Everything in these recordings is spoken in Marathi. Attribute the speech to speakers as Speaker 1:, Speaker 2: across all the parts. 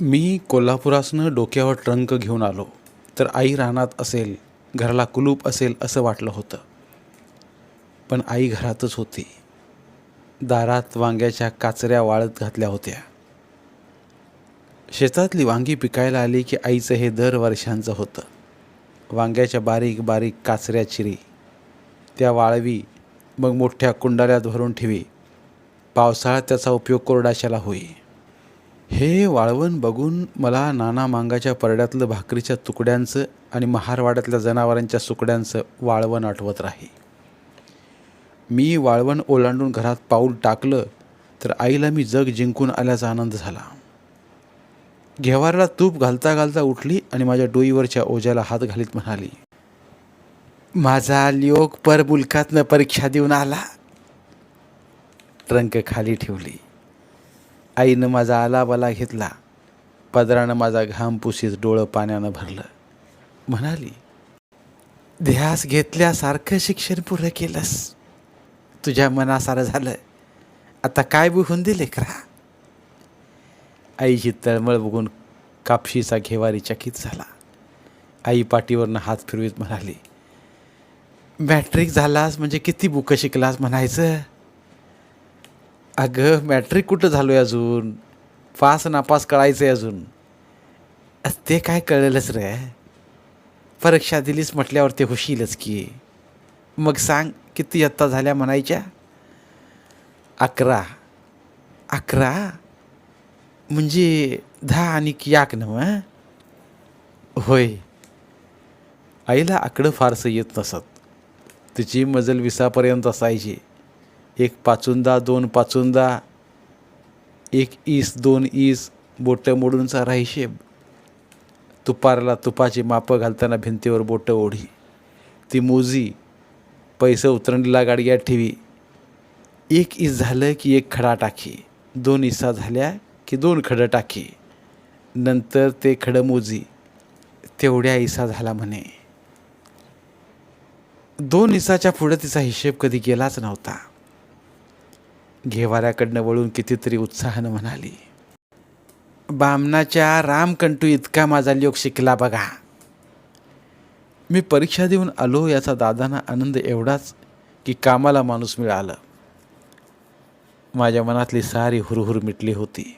Speaker 1: मी कोल्हापुरासनं डोक्यावर ट्रंक घेऊन आलो. तर आई रानात असेल घराला कुलूप असेल असं वाटलं होतं. पण आई घरातच होती. दारात वांग्याच्या काचऱ्या वाळत घातल्या होत्या. शेतातली वांगी पिकायला आली की आईचं हे दर वर्षांचं होतं. वांग्याच्या बारीक बारीक काचऱ्या चिरी. त्या वाळवी मग मोठ्या कुंडाल्यात भरून ठेवी. पावसाळ्यात त्याचा उपयोग कोरडाशाला होई. हे वाळवण बघून मला नाना मांगाच्या परड्यातलं भाकरीच्या तुकड्यांचं आणि महारवाड्यातल्या जनावरांच्या सुकड्यांचं वाळवण आठवत राही. मी वाळवण ओलांडून घरात पाऊल टाकलं तर आईला मी जग जिंकून आल्याचा आनंद झाला. घेवाराला तूप घालता घालता उठली आणि माझ्या डोईवरच्या ओझ्याला हात घालीत म्हणाली माझा लिओक पर मुलकातनं परीक्षा देऊन आला. ट्रंक खाली ठेवली. आईनं माझा आलाबाला घेतला. पदरानं माझा घाम पुशीत डोळं पाण्यानं भरलं. म्हणाली ध्यास घेतल्यासारखं शिक्षण पुरं केलंस. तुझ्या मनासारं झालं. आता काय बुहून दिले करा आईची तळमळ बघून कापशीचा घेवारी चकित झाला. आई पाठीवरनं हात फिरवीत म्हणाली मॅट्रिक झालास म्हणजे किती बुकं शिकलास म्हणायचं? अगं मॅट्रिक कुठं झालो आहे अजून? पास नापास कळायचं आहे अजून. अस ते काय कळेलच रे. परीक्षा दिलीस म्हटल्यावर ते होशीलच की. मग सांग किती इयत्ता झाल्या म्हणायच्या? अकरा. अकरा? म्हणजे दहा आणि याक नव होय. आईला आकडं फारसं येत नसत. तिची मजल विसापर्यंत असायची. एक पाचुंदा दोन पाचुंदा एक ईस दोन ईस बोटं मोडूनचा हिशेब तुपारला तुपाची मापं घालताना भिंतीवर बोटं ओढी. ती मोजी पैसे उतरणीला गाडग्यात ठेवी. एक ईस झालं की एक खडा टाकी. दोन इसा झाल्या की दोन खडं टाकी. नंतर ते खडं मोजी. तेवढ्या इसा झाला म्हणे. दोन इसाच्या पुढं तिचा हिशेब कधी गेलाच नव्हता. घेवाऱ्याकडनं वळून कितीतरी उत्साहानं म्हणाली बामणाच्या रामकंटू इतका माझा लोक शिकला बघा. मी परीक्षा देऊन आलो याचा दादांना आनंद एवढाच की कामाला माणूस मिळालं. माझ्या मनातली सारी हुरहुर मिटली होती.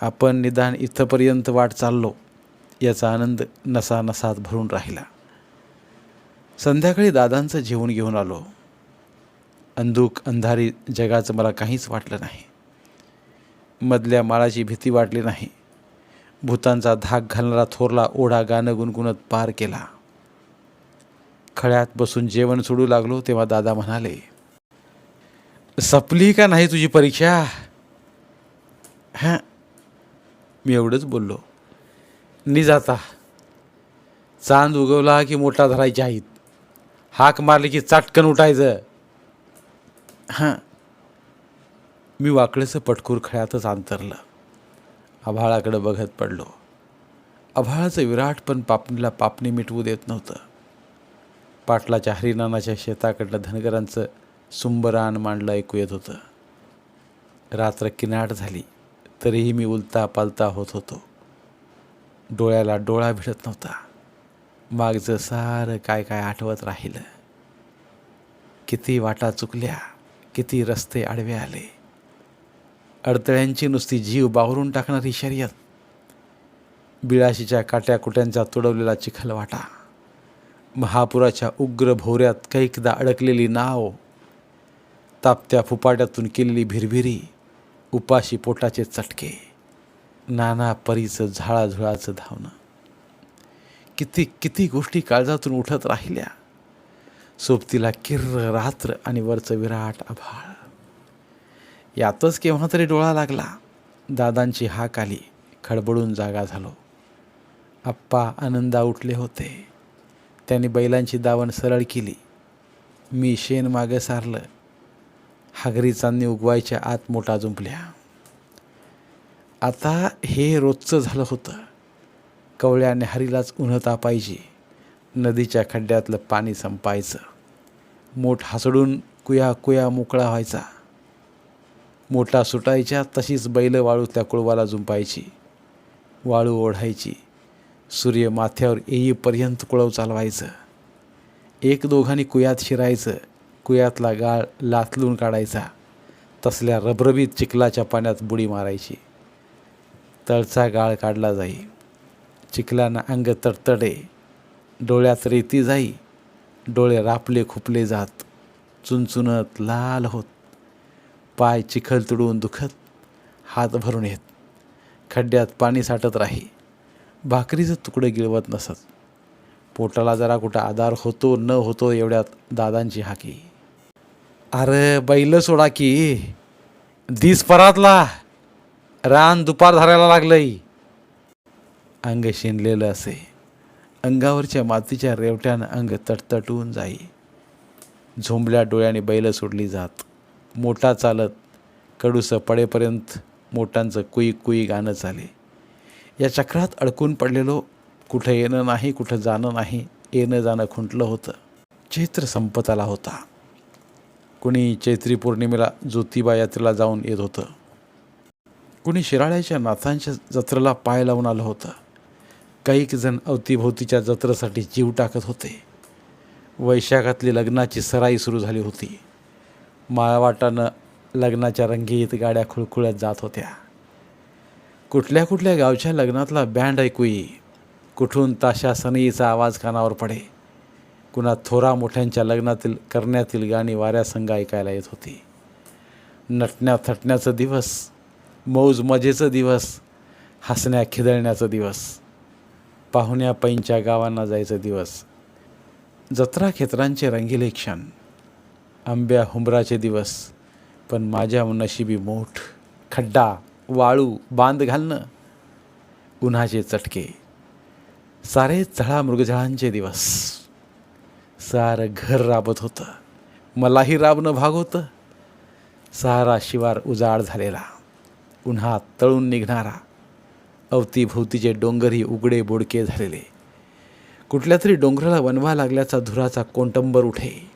Speaker 1: आपण निदान इथंपर्यंत वाट चाललो याचा आनंद नसा नसात भरून राहिला. संध्याकाळी दादांचं जेवण घेऊन आलो. अंधूक अंधारी जगाचं मला काहीच वाटलं नाही. मधल्या माळाची भीती वाटली नाही. भूतांचा धाक घालणारा थोरला ओढा गाणं गुणगुणत पार केला. खळ्यात बसून जेवण सोडू लागलो तेव्हा दादा म्हणाले सपली का नाही तुझी परीक्षा? हां. मी एवढंच बोललो नि जाता. चांद उगवला की मोठा धरायच्या आहेत हाक मारली की चाटकन उठायचं. हां. मी वाकडेचं पटकूर खळ्यातच अंतरलं. आभाळाकडं बघत पडलो. आभाळाचं विराट पण पापणीला पापणी मिटवू देत नव्हतं. पाटलाच्या हरिनानाच्या शेताकडलं धनगरांचं सुंबरान मांडलं ऐकू येत होतं. रात्र किनाट झाली तरीही मी उलता पालता होत होतो. डोळ्याला डोळा भिडत नव्हता. मागचं सारं काय काय आठवत राहिलं. किती वाटा चुकल्या. किती रस्ते आडवे आले. अडथळ्यांची नुसती जीव बावरून टाकणारी शर्यत. बिळाशीच्या काट्याकुट्यांचा तुडवलेला चिखलवाटा. महापुराच्या उग्र भोवऱ्यात कैकदा अडकलेली नाव. तापत्या फुपाट्यातून केलेली भिरभिरी. उपाशी पोटाचे चटके. नाना परीचं झाळाझुळाचं धावणं. किती किती गोष्टी काळजातून उठत राहिल्या. सोबतीला किर्र रात्र आणि वरचं विराट आभाळ. यातच केव्हा तरी डोळा लागला. दादांची हाक आली. खडबडून जागा झालो. आप्पा आनंदा उठले होते. त्यांनी बैलांची दावण सरळ केली. मी शेण मागं सारलं. हागरी चांदणी उगवायच्या आत मोठा जुंपल्या. आता हे रोजचं झालं होतं. कवळ्या न्याहारीलाच उन्हता पाहिजे. नदीच्या खड्ड्यातलं पाणी संपायचं. मोठ हासडून कुया कुया मोकळा व्हायचा. मोठा सुटायच्या तशीच बैल वाळू त्या कुळवाला झुंपायची. वाळू ओढायची. सूर्य माथ्यावर येईपर्यंत कुळव चालवायचं. एक दोघांनी कुयात शिरायचं. कुयातला गाळ लाथलून काढायचा. तसल्या रबरबीत चिखलाच्या पाण्यात बुडी मारायची. तळचा गाळ काढला जाई. चिखलानं अंग तडतडे. डोळ्यात रेती जाई. डोळे रापले खुपले जात. चुनचुनत लाल होत. पाय चिखल तुडवून दुखत. हात भरून येत. खड्ड्यात पाणी साठत राही. भाकरीचं तुकडं गिळवत नसत. पोटाला जरा कुठं आधार होतो न होतो एवढ्यात दादांची हाकी. अरे बैल सोडा की. दिस परातला. रान दुपार धरायला लागलंय. अंग शिनलेलं असे. अंगावरच्या मातीच्या रेवट्यानं अंग तटतटून जाई. झोंबल्या डोळ्याने बैल सोडली जात. मोठा चालत कडूसं पडेपर्यंत मोठांचं कुई कुई गाणं चाले. या चक्रात अडकून पडलेलो कुठं येणं नाही कुठं जाणं नाही येणं जाणं खुंटलं होतं. चैत्र संपत आला होता. कुणी चैत्री पौर्णिमेला ज्योतिबा यात्रेला जाऊन येत होतं. कुणी शिराळ्याच्या नाथांच्या जत्रेला पाय लावून आलं होतं. काही जण अवतीभोवतीच्या जत्रेसाठी जीव टाकत होते. वैशाखातली लग्नाची सराई सुरू झाली होती. माळवाटानं लग्नाच्या रंगीत गाड्या खुळखुळत जात होत्या. कुठल्या कुठल्या गावच्या लग्नातला बँड ऐकूई. कुठून ताशा सनईचा आवाज कानावर पडे. कुणा थोरा मोठ्यांच्या लग्नातील करण्यातील गाणी वाऱ्यासंग ऐकायला येत होती. नटण्या थटण्याचं दिवस मौज मजेचं दिवस हसण्या खिदळण्याचा दिवस. पाहुण्या पैंच्या गावांना जायचं दिवस. जत्रा खेत्रांचे रंगीले क्षण. आंब्या हुंबराचे दिवस. पण माझ्या नशिबी मोठ खड्डा वाळू बांध घालणं. उन्हाचे चटके. सारे झळा मृगझळांचे दिवस. सारं घर राबत होतं. मलाही राबणं भाग होतं. सारा शिवार उजाड झालेला. उन्हात तळून निघणारा. अवतीभोवतीचे डोंगरही उघडे बोडके झालेले. कुठल्या तरी डोंगराला वनवा लागल्याचा धुराचा कोंटंबर उठे.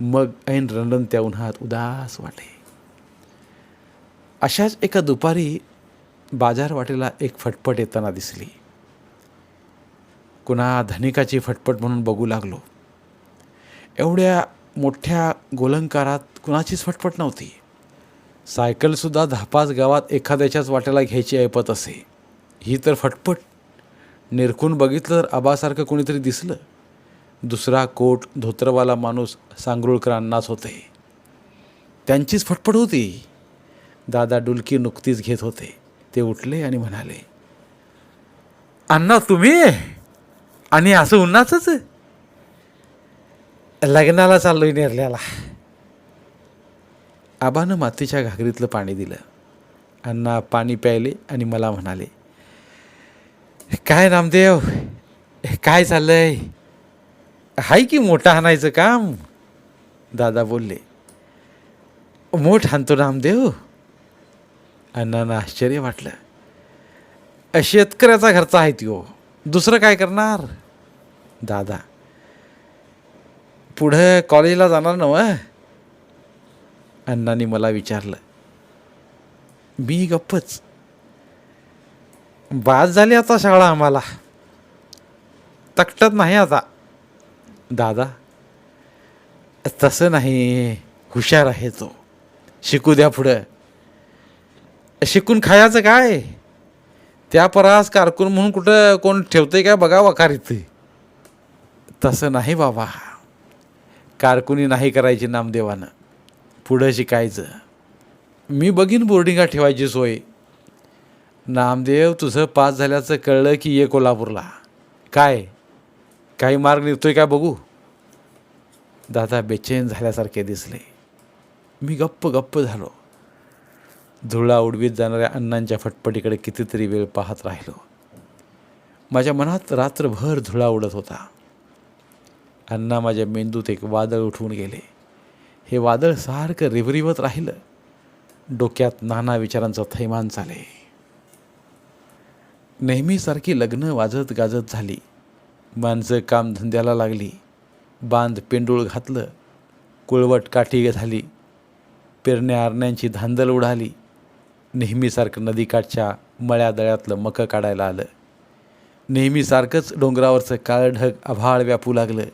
Speaker 1: मग ऐन रंडन त्या उन्हात उदास वाटे. अशाच एका दुपारी बाजार वाटेला एक फटफट येताना दिसली. कुणा धनिकाची फटफट म्हणून बघू लागलो. एवढ्या मोठ्या गोलंकारात कुणाचीच फटफट नव्हती. सायकलसुद्धा दहा गावात एखाद्याच्याच वाट्याला घ्यायची ऐपत असे. ही तर फटफट. निरखून बघितलं तर आबासारखं कोणीतरी दिसलं. दुसरा कोट धोत्रवाला माणूस सांगरुळकरांनाच होते. त्यांचीच फटफट होती. दादा डुलकी नुकतीच घेत होते. ते उठले आणि म्हणाले अण्णा तुम्ही? आणि असं उन्हाचंच? लग्नाला चाललोय निर्ल्याला. आबानं मातीच्या घागरीतलं पाणी दिलं. अण्णा पाणी प्यायले आणि मला म्हणाले काय रामदेव काय चाललंय? हाय की मोठा हाणायचं काम? दादा बोलले मोठ हाणतो रामदेव अण्णांना आश्चर्य वाटलं शेतकऱ्याचा घरचा आहे त्यो दुसरं काय करणार? दादा पुढं कॉलेजला जाणार नव अण्णांनी मला विचारलं. मी गप्पच. बाद झाली आता शाळा आम्हाला. तकटत नाही आता. दादा तसं नाही हुशार आहे तो. शिकू द्या पुढं. शिकून खायचं काय? त्या परास कारकून म्हणून कुठं कोण ठेवतंय काय बघा इथे तसं नाही बाबा. कारकुनी नाही करायची नामदेवानं. पुढं शिकायचं. मी बघीन बोर्डिंगा ठेवायची सोय. नामदेव तुझं पास झाल्याचं कळलं की ये कोल्हापूरला. काय? काही मार्ग निघतोय काय बघू? दादा बेचैन झाल्यासारखे दिसले. मी गप्प गप्प झालो. धुळा उडवीत जाणाऱ्या अण्णांच्या फटफटीकडे कितीतरी वेळ पाहत राहिलो. माझ्या मनात रात्रभर धुळा उडत होता. अण्णा माझ्या मेंदूत एक वादळ उठवून गेले. हे वादळ सारखं रिवरिवत राहिलं. डोक्यात नाना विचारांचं थैमान चाले. नेहमीसारखी लग्न वाजत गाजत झाली. माणसं कामधंद्याला लागली. बांध पेंडूळ घातलं. कुळवट काठी झाली पेरण्या आरण्यांची धांदल उडाली. नेहमीसारखं नदीकाठच्या मळ्यादळ्यातलं मकं काढायला आलं. नेहमीसारखंच डोंगरावरचं काळं ढग आभाळ व्यापू लागलं.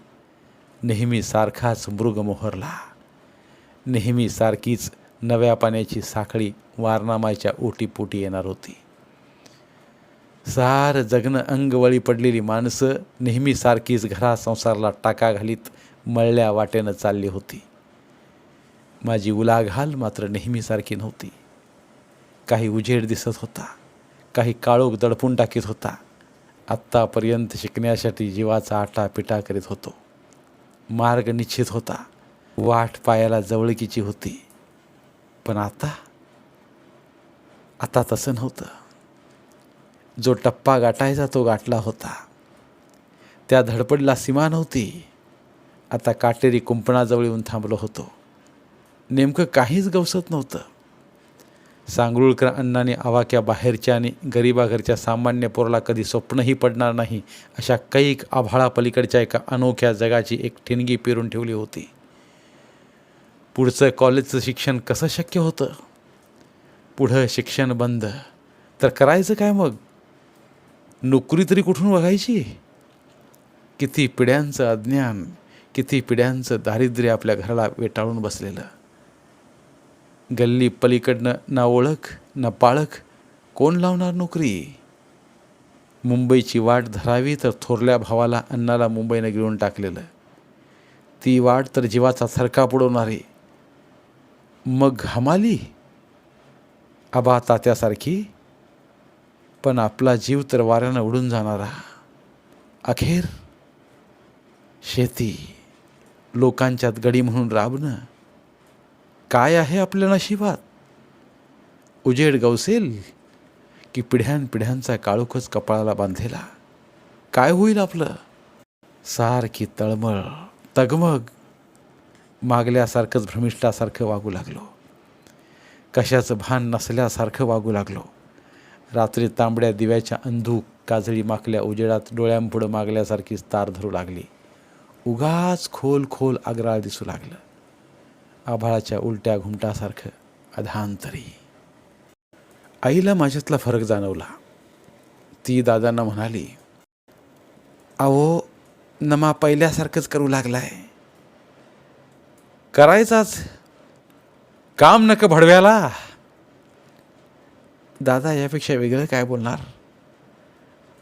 Speaker 1: नेहमीसारखाच मृग मोहरला. नेहमीसारखीच नव्या पाण्याची साखळी वारनामाच्या ओटीपोटी येणार होती. सार जगणं अंगवळी पडलेली माणसं नेहमीसारखीच घरा संसाराला टाका घालीत मळल्या वाटेनं चालली होती. माझी उलाघाल मात्र नेहमीसारखी नव्हती. काही उजेड दिसत होता काही काळोख दडपून टाकीत होता. आत्तापर्यंत शिकण्यासाठी जीवाचा आटा पिटा करीत होतो. मार्ग निश्चित होता. वाट पायाला जवळकीची होती. पण आता आता तसं नव्हतं. जो टप्पा गाठायचा तो गाठला होता. त्या धडपडला सीमा नव्हती. आता काटेरी कुंपणाजवळ येऊन थांबलो होतो. नेमकं काहीच गवसत नव्हतं. सांगरुळकर अण्णाने आवाक्या बाहेरच्या आणि गरिबाघरच्या सामान्य पोराला कधी स्वप्नही पडणार नाही अशा कैक आभाळापलीकडच्या एका अनोख्या जगाची एक ठिणगी पेरून ठेवली होती. पुढचं कॉलेजचं शिक्षण कसं शक्य होतं? पुढं शिक्षण बंद. तर करायचं काय मग? नोकरी तरी कुठून बघायची? किती पिढ्यांचं अज्ञान किती पिढ्यांचं दारिद्र्य आपल्या घराला वेटाळून बसलेलं. गल्ली पलीकडनं ना ओळख ना पाळख कोण लावणार नोकरी? मुंबईची वाट धरावी तर थोरल्या भावाला अन्नाला मुंबईनं गिळून टाकलेलं. ती वाट तर जीवाचा थरका पुडवणारी मग हमाली. आबा तात्यासारखी पण आपला जीव तर वाऱ्यानं उडून जाणारा. अखेर शेती. लोकांच्यात गडी म्हणून राबणं. काय आहे आपल्या नशिबात? उजेड गवसेल की पिढ्यानपिढ्यांचा काळोखच कपाळाला बांधलेला? काय होईल आपलं? सारखी तळमळ तगमग मागल्यासारखंच भ्रमिष्ठासारखं वागू लागलो. कशाचं भान नसल्यासारखं वागू लागलो. रात्री तांबड्या दिव्याच्या अंधूक काजळी माकल्या उजेडात डोळ्यांपुढं मागल्यासारखीच तार धरू लागली. उगाच खोल खोल आग्राळ दिसू लागलं. आभाळाच्या उलट्या घुमटासारखं अधांतरी. आईला माझ्यातला फरक जाणवला. ती दादांना म्हणाली अहो नमा पहिल्यासारखंच करू लागलाय. करायचाच. काम नक भडव्याला. दादा यापेक्षा वेगळं काय बोलणार?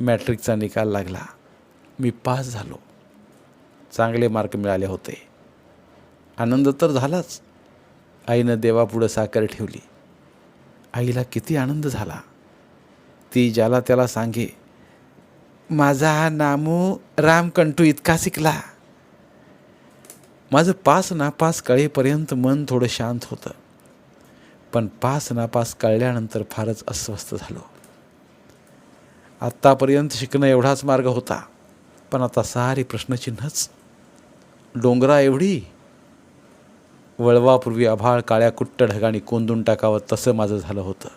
Speaker 1: मॅट्रिकचा निकाल लागला. मी पास झालो. चांगले मार्क मिळाले होते. आनंद तर झालाच. आईनं देवापुढं साखर ठेवली. आईला किती आनंद झाला. ती ज्याला त्याला सांगे माझा हा नामू रामकंटू इतका शिकला. माझं पास नापास कळेपर्यंत मन थोडं शांत होतं. पण पास नापास कळल्यानंतर फारच अस्वस्थ झालो. आत्तापर्यंत शिकणं एवढाच मार्ग होता. पण आता सारी प्रश्नचिन्हच. डोंगरा एवढी. वळवापूर्वी आभाळ काळ्या कुट्ट ढगाने कोंदून टाकावं तसं माझं झालं होतं.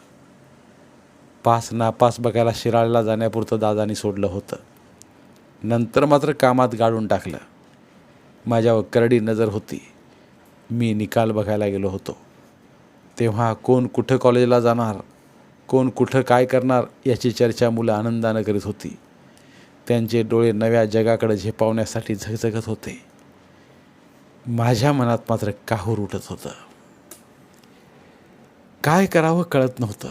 Speaker 1: पास नापास बघायला शिराळला जाण्यापुरतं दादानी सोडलं होतं. नंतर मात्र कामात गाडून टाकलं. माझ्यावर करडी नजर होती. मी निकाल बघायला गेलो होतो. तेव्हा कोण कुठं कॉलेजला जाणार कोण कुठं काय करणार याची चर्चा मुलं आनंदानं करीत होती. त्यांचे डोळे नव्या जगाकडे झेपावण्यासाठी झगझगत होते. माझ्या मनात मात्र काहूर उठत होतं. काय करावं कळत नव्हतं.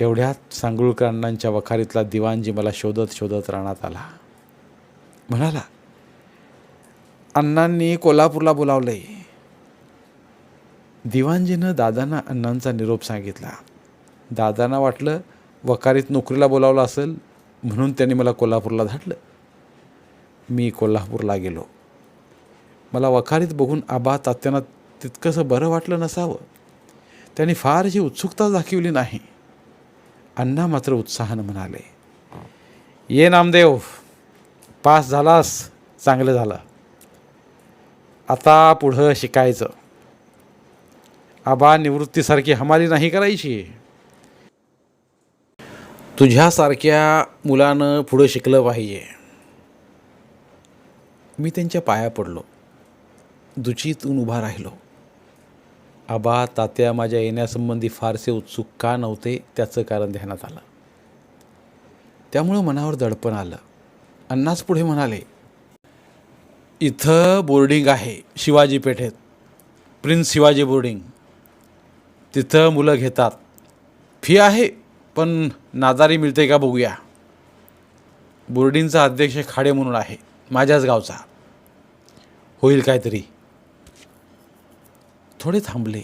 Speaker 1: तेवढ्यात सांगुळकर अण्णांच्या वखारीतला दिवाणजी मला शोधत शोधत राहण्यात आला. म्हणाला अण्णांनी कोल्हापूरला बोलावलंय. दिवाणजीनं दादांना अण्णांचा निरोप सांगितला. दादांना वाटलं वकारीत नोकरीला बोलावलं असेल म्हणून त्यांनी मला कोल्हापूरला धाडलं मी कोल्हापूरला गेलो. मला वखारीत बघून आबा तात्यांना तितकंसं बरं वाटलं नसावं. त्यांनी फारशी उत्सुकता दाखवली नाही. अण्णा मात्र उत्साहानं म्हणाले ये नामदेव पास झालास चांगलं झालं. आता पुढं शिकायचं. आबा निवृत्तीसारखी हमाली नाही करायची. तुझ्यासारख्या मुलानं पुढं शिकलं पाहिजे. मी त्यांच्या पाया पडलो. दुचीतून उभा राहिलो. आबा तात्या माझ्या येण्यासंबंधी फारसे उत्सुक का नव्हते त्याचं कारण ध्यानात आलं. त्यामुळं मनावर दडपण आलं. अण्णाच पुढे म्हणाले इथं बोर्डिंग आहे शिवाजी पेठेत. Prince Shivaji boarding. तिथं मुलं घेतात. फी आहे पण नादारी मिळते का बघूया. बोर्डिंगचा अध्यक्ष खाडे म्हणून आहे माझ्याच गावचा. होईल काहीतरी. थोडे थांबले.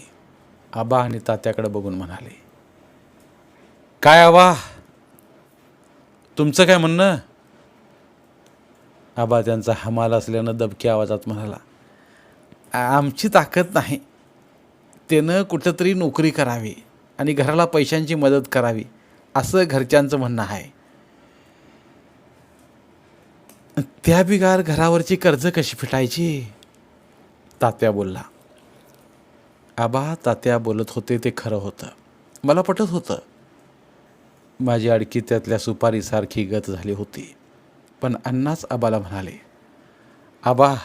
Speaker 1: आबा आणि तात्याकडे बघून म्हणाले काय आबा? तुमचं काय म्हणणं? आबा त्यांचा हमाल असल्यानं दबक्या आवाजात म्हणाला आमची ताकद नाही. त्यानं कुठंतरी नोकरी करावी आणि घराला पैशांची मदत करावी असं घरच्यांचं म्हणणं आहे. त्या बिगार घरावरची कर्ज कशी फिटायची? तात्या बोलला. आबा तात्या बोलत होते ते खरं होतं. मला पटत होतं. माझी अडकी त्यातल्या सुपारीसारखी गत झाली होती. पण अण्णाच आबाला म्हणाले आबा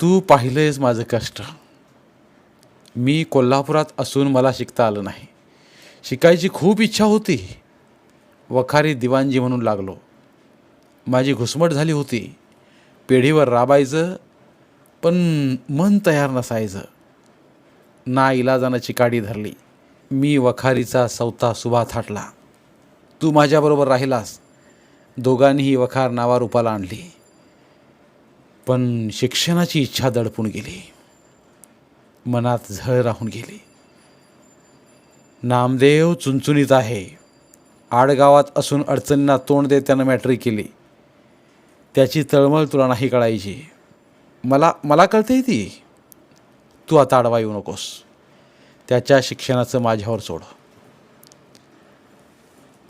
Speaker 1: तू पाहिलंयस माझं कष्ट. मी कोल्हापुरात असून मला शिकता आलं नाही. शिकायची खूप इच्छा होती. वखारी दिवाणजी म्हणून लागलो. माझी घुसमट झाली होती. पेढीवर राबायचं पण मन तयार नसायचं. ना इलाजानं चिकाडी धरली. मी वखारीचा सौता सुभा थाटला तू माझ्याबरोबर राहिलास. दोघांनीही वखार नावारूपाला आणली. पण शिक्षणाची इच्छा दडपून गेली. मनात झळ राहून गेली. नामदेव चुनचुनीत आहे. आडगावात असून अडचणींना तोंड देत त्यानं मॅट्रिक केली. त्याची तळमळ तुला नाही कळायची. मला मला कळते ती. तू आता आडवा येऊ नकोस. त्याच्या शिक्षणाचं माझ्यावर सोड.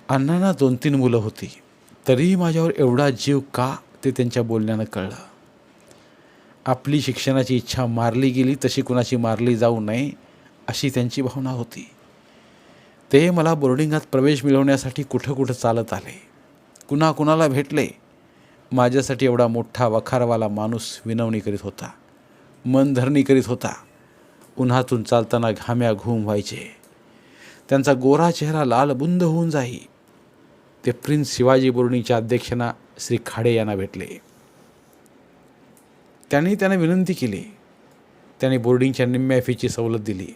Speaker 1: अण्णांना दोन तीन मुलं होती. तरीही माझ्यावर एवढा जीव का? ते त्यांच्या बोलण्यानं कळलं. आपली शिक्षणाची इच्छा मारली गेली तशी कुणाची मारली जाऊ नये अशी त्यांची भावना होती. ते मला बोर्डिंगात प्रवेश मिळवण्यासाठी कुठं कुठं चालत आले. कुणा कुणाला भेटले. माझ्यासाठी एवढा मोठा वखारवाला माणूस विनवणी करीत होता. मनधरणी करीत होता. उन्हातून चालताना घाम्या घुम व्हायचे. त्यांचा गोरा चेहरा लालबुंद होऊन जाई. ते प्रिन्स शिवाजी बोर्डिंगच्या अध्यक्षांना श्री खाडे यांना भेटले. त्यांनी त्यांना विनंती केली. त्यांनी बोर्डिंगच्या निम्म्या फीची सवलत दिली.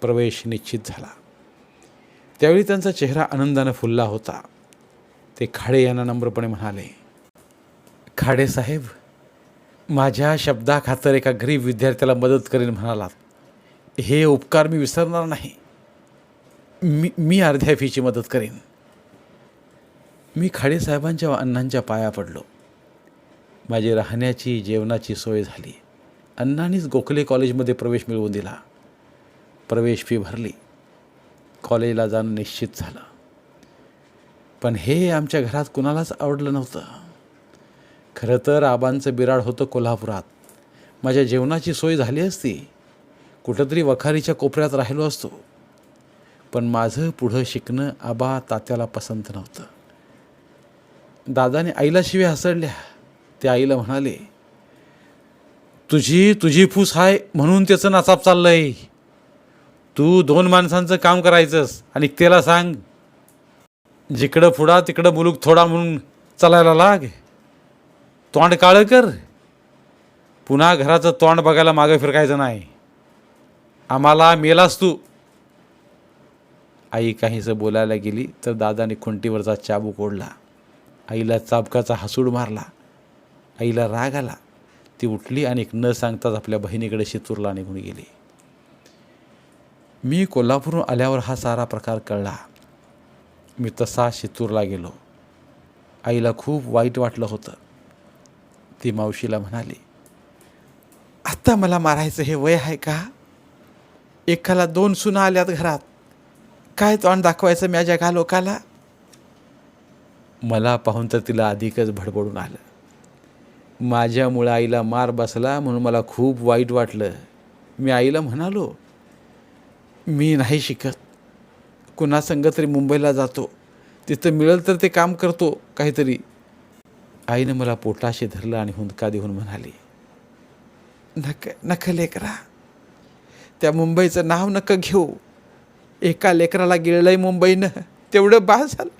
Speaker 1: प्रवेश निश्चित झाला. त्यावेळी त्यांचा चेहरा आनंदानं फुलला होता. ते खाडे यांना नम्रपणे म्हणाले खाडे साहेब माझ्या शब्दाखातर एका गरीब विद्यार्थ्याला मदत करेन म्हणालात. हे उपकार मी विसरणार नाही. मी मी अर्ध्या फीची मदत करेन. मी खाडेसाहेबांच्या अण्णांच्या पाया पडलो. माझी राहण्याची जेवणाची सोय झाली. अण्णांनीच गोखले कॉलेजमध्ये प्रवेश मिळवून दिला. प्रवेश फी भरली. कॉलेजला जाणं निश्चित झालं. पण हे आमच्या घरात कुणालाच आवडलं नव्हतं. खरं तर आबांचं बिराड होतं कोल्हापुरात. माझ्या जेवणाची सोय झाली असती. कुठंतरी वखारीच्या कोपऱ्यात राहिलो असतो. पण माझं पुढं शिकणं आबा तात्याला पसंत नव्हतं. दादाने आईला शिवे हसडल्या त्या आईला म्हणाले तुझी तुझी फूस आहे म्हणून त्याचं नाचाप चाललंय. तू दोन माणसांचं काम करायचंस आणि त्याला सांग जिकडं फुडा तिकडं मुलूक थोडा म्हणून चालायला लाग. तोंड काळं कर. पुन्हा घराचं तोंड बघायला मागं फिरकायचं नाही. आम्हाला मेलास तू. आई काहीसं बोलायला गेली तर दादाने खुंटीवरचा चाबूक ओढला. आईला चाबकाचा हसूड मारला. आईला राग आला. ती उठली आणि एक न सांगताच आपल्या बहिणीकडे शितूरला निघून गेली. मी कोल्हापूरहून आल्यावर हा सारा प्रकार कळला. मी तसा शितूरला गेलो. आईला खूप वाईट वाटलं होतं. ती मावशीला म्हणाली आत्ता मला मारायचं हे वय आहे का? एकाला दोन सुना आल्यात घरात. काय तोंड दाखवायचं माझ्या घा लोकाला? मला पाहून तर तिला अधिकच भडबडून आलं. माझ्यामुळं आईला मार बसला म्हणून मला खूप वाईट वाटलं. मी आईला म्हणालो मी नाही शिकत. कुणासंग तरी मुंबईला जातो. तिथं मिळेल तर ते काम करतो काहीतरी. आईनं मला पोटाशी धरलं आणि हुंदका देऊन म्हणाली नक नक लेकरा त्या मुंबईचं नाव नक घेऊ. एका लेकराला गिळलंय मुंबईनं तेवढं बा झालं.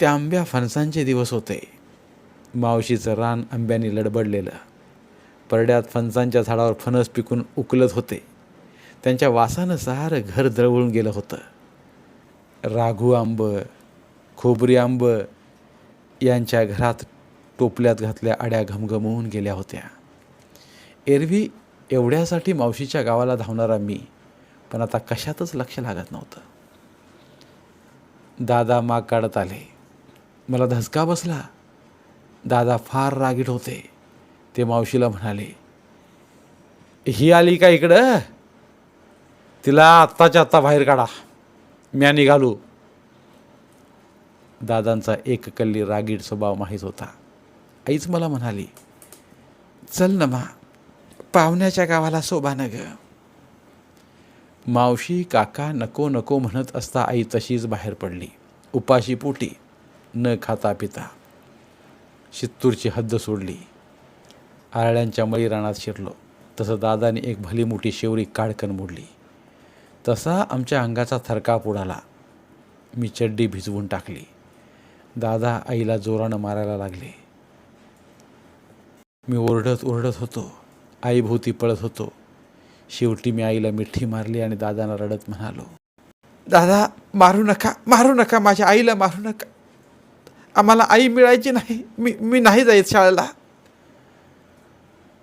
Speaker 1: त्या आंब्या फणसांचे दिवस होते. मावशीचं रान आंब्याने लडबडलेलं. परड्यात फणसांच्या झाडावर फणस पिकून उकलत होते. त्यांच्या वासानं सारं घर दळवळून गेलं होतं. राघू आंब खोबरी आंब यांच्या घरात टोपल्यात घातल्या आड्या घमघमवून गेल्या होत्या. एरवी एवढ्यासाठी मावशीच्या गावाला धावणारा मी पण आता कशातच लक्ष लागत नव्हतं. दादा माग काढत आले. मला धसका बसला. दादा फार रागीट होते. ते मावशीला म्हणाले ही आली का इकडं? तिला आत्ताच्या आत्ता बाहेर काढा. म्या निघालो दादांचा एक कल्ली रागीट स्वभाव माहीत होता. आईच मला म्हणाली चल ना मा पाहुण्याच्या गावाला शोभानं ग. मावशी काका नको नको म्हणत असता आई तशीच बाहेर पडली. उपाशी पोटी न खाता पिता. शित्तूरची हद्द सोडली. आरळ्यांच्या मळी रानात शिरलो. तसं दादाने एक भली मोठी शेवरी काडकन मोडली. तसा आमच्या अंगाचा थरकाप उडाला. मी चड्डी भिजवून टाकली. दादा आईला जोरानं मारायला लागले. मी ओरडत ओरडत होतो. आईभोवती पळत होतो. शेवटी मी आईला मिठी मारली आणि दादांना रडत म्हणालो दादा मारू नका मारू नका माझ्या आईला मारू नका. आम्हाला आई मिळायची नाही मी मी नाही जायत शाळेला.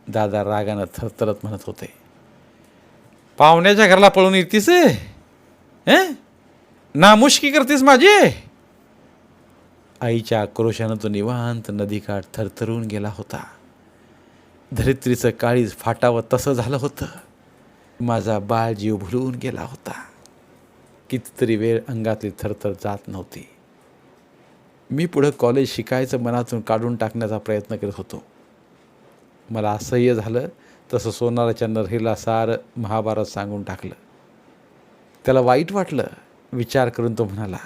Speaker 1: दादा रागानं थरथरत म्हणत होते. पाहुण्याच्या घराला पळून येतीस हे नामुष्की करतीस माझी? आईच्या आक्रोशानं तो निवांत नदीकाठ थरथरून गेला होता. धरित्रीचं काळीज फाटावं तसं झालं होतं. माझा बाळ जीव भुलवून गेला होता. कितीतरी वेळ अंगातली थरथर जात नव्हती. मी पुढं कॉलेज शिकायचं मनातून काढून टाकण्याचा प्रयत्न करत होतो. मला असह्य झालं तसं सोनाराच्या नरहीला सारं महाभारत सांगून टाकलं. त्याला वाईट वाटलं विचार करून तो म्हणाला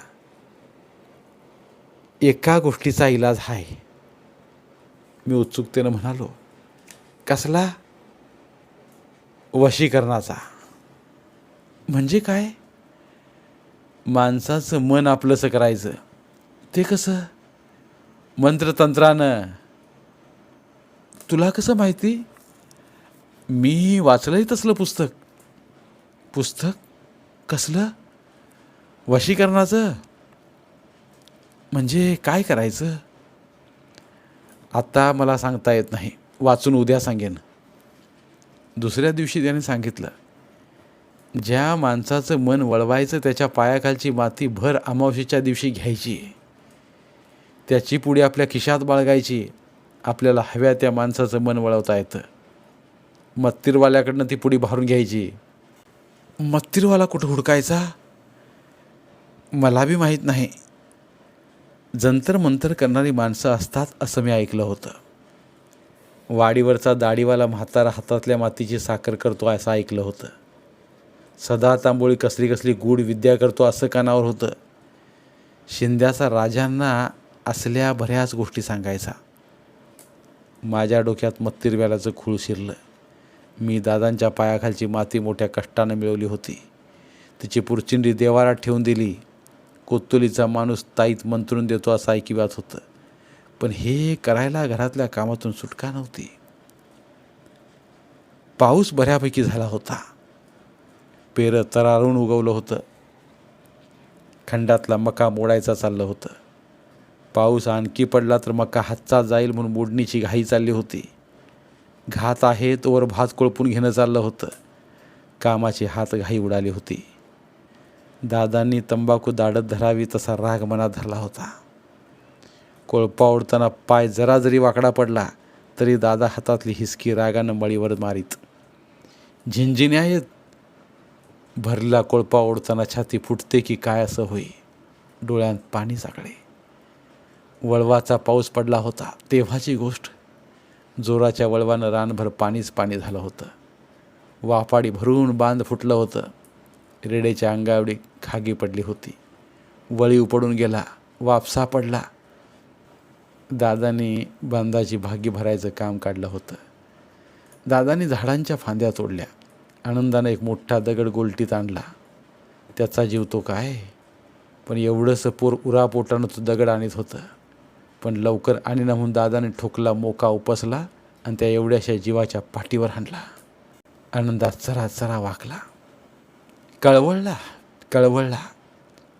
Speaker 1: एका गोष्टीचा इलाज आहे मी उत्सुकतेनं म्हणालो कसला? वशीकरणाचा. म्हणजे काय? माणसाचं मन आपलंसं करायचं. ते कसं? मंत्रतंत्रानं. तुला कसं माहिती? मी वाचलंही तसलं पुस्तक. पुस्तक? कसलं? वशीकरणाचं? म्हणजे काय करायचं? आत्ता मला सांगता येत नाही. वाचून उद्या सांगेन. दुसऱ्या दिवशी त्याने सांगितलं ज्या माणसाचं मन वळवायचं त्याच्या पायाखालची माती भर अमावशीच्या दिवशी घ्यायची. त्याची पुढे आपल्या खिशात बाळगायची. आपल्याला हव्या त्या माणसाचं मन वळवता येतं. मत्तीरवाल्याकडनं ती पुढी भरून घ्यायची. मत्तीरवाला कुठं हुडकायचा? मला बी माहीत नाही. जंतर मंतर करणारी माणसं असतात असं मी ऐकलं होतं. वाडीवरचा दाढीवाला म्हातारा हातातल्या मातीची साखर करतो असं ऐकलं होतं. सदा तांबोळी कसली कसली गूढ विद्या करतो असं कानावर होतं. शिंद्याचा राजांना असल्या बऱ्याच गोष्टी सांगायचा. माझ्या डोक्यात मत्तीरव्यालाचं खूळ शिरलं. मी दादांच्या पायाखालची माती मोठ्या कष्टानं मिळवली होती. तिची पुरचिंडी देवारात ठेवून दिली. कोत्तुलीचा माणूस ताईत मंत्रून देतो असं ऐकिवात होतं. पण हे करायला घरातल्या कामातून सुटका नव्हती. पाऊस बऱ्यापैकी झाला होता. पेरं तरारून उगवलं होतं. खंडातला मका मोडायचा चाललं होतं. पाऊस आणखी पडला तर मका हातचा जाईल म्हणून मोडणीची घाई चालली होती. घात आहे तोवर भात कोळपून घेणं चाललं होतं. कामाची हात घाई उडाली होती. दादांनी तंबाखू दाडत धरावी तसा राग मनात धरला होता. कोळपा ओढताना पाय जरा जरी वाकडा पडला तरी दादा हातातली हिसकी रागानं मळीवर मारीत. झिंझिने आहेत. भरला कोळपा ओढताना छाती फुटते की काय असं होई. डोळ्यात पाणी साकळे. वळवाचा पाऊस पडला होता तेव्हाची गोष्ट जोराच्या वळवानं रानभर पाणीच पाणी झालं होतं. वापाडी भरून बांध फुटलं होतं. रेडेच्या अंगावडी खागी पडली होती. वळी उपडून गेला वापसा पडला. दादानी बांधाची भागी भरायचं काम काढलं होतं. दादानी झाडांच्या फांद्या तोडल्या. आनंदानं एक मोठा दगड गोलटीत आणला. त्याचा जीव तो काय? पण एवढंसं पोर उरापोटानं तो दगड आणत होतं. पण लवकर आणि ना म्हणून दादाने ठोकला मोका उपसला आणि त्या एवढ्याशा जीवाच्या पाठीवर हाणला. आनंदात चरा चरा वाकला. कळवळला कळवळला.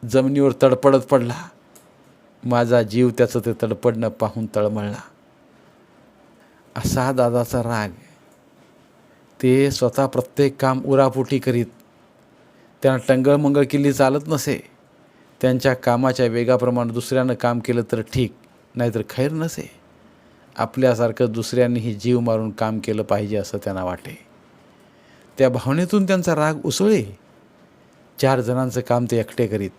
Speaker 1: जमिनीवर तडपडत पडला. माझा जीव त्याचं ते तडपडणं पाहून तळमळला. असा दादाचा राग. ते स्वतः प्रत्येक काम उरापोटी करीत. त्यांना टंगळमंगळ केली चालत नसे. त्यांच्या कामाच्या वेगाप्रमाणे दुसऱ्यानं काम केलं तर ठीक. नाहीतर खैर नसे. आपल्यासारखं दुसऱ्यांनीही जीव मारून काम केलं पाहिजे असं त्यांना वाटे. त्या भावनेतून त्यांचा राग उसळे चार जणांचं काम ते एकटे करीत.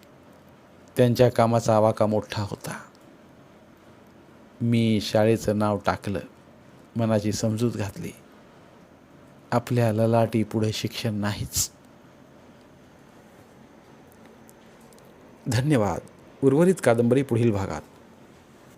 Speaker 1: त्यांच्या कामाचा आवाका मोठा होता. मी शाळेचं नाव टाकलं. मनाची समजूत घातली. आपल्या ललाटी पुढे शिक्षण नाहीच. धन्यवाद. उर्वरित कादंबरी पुढील भागात.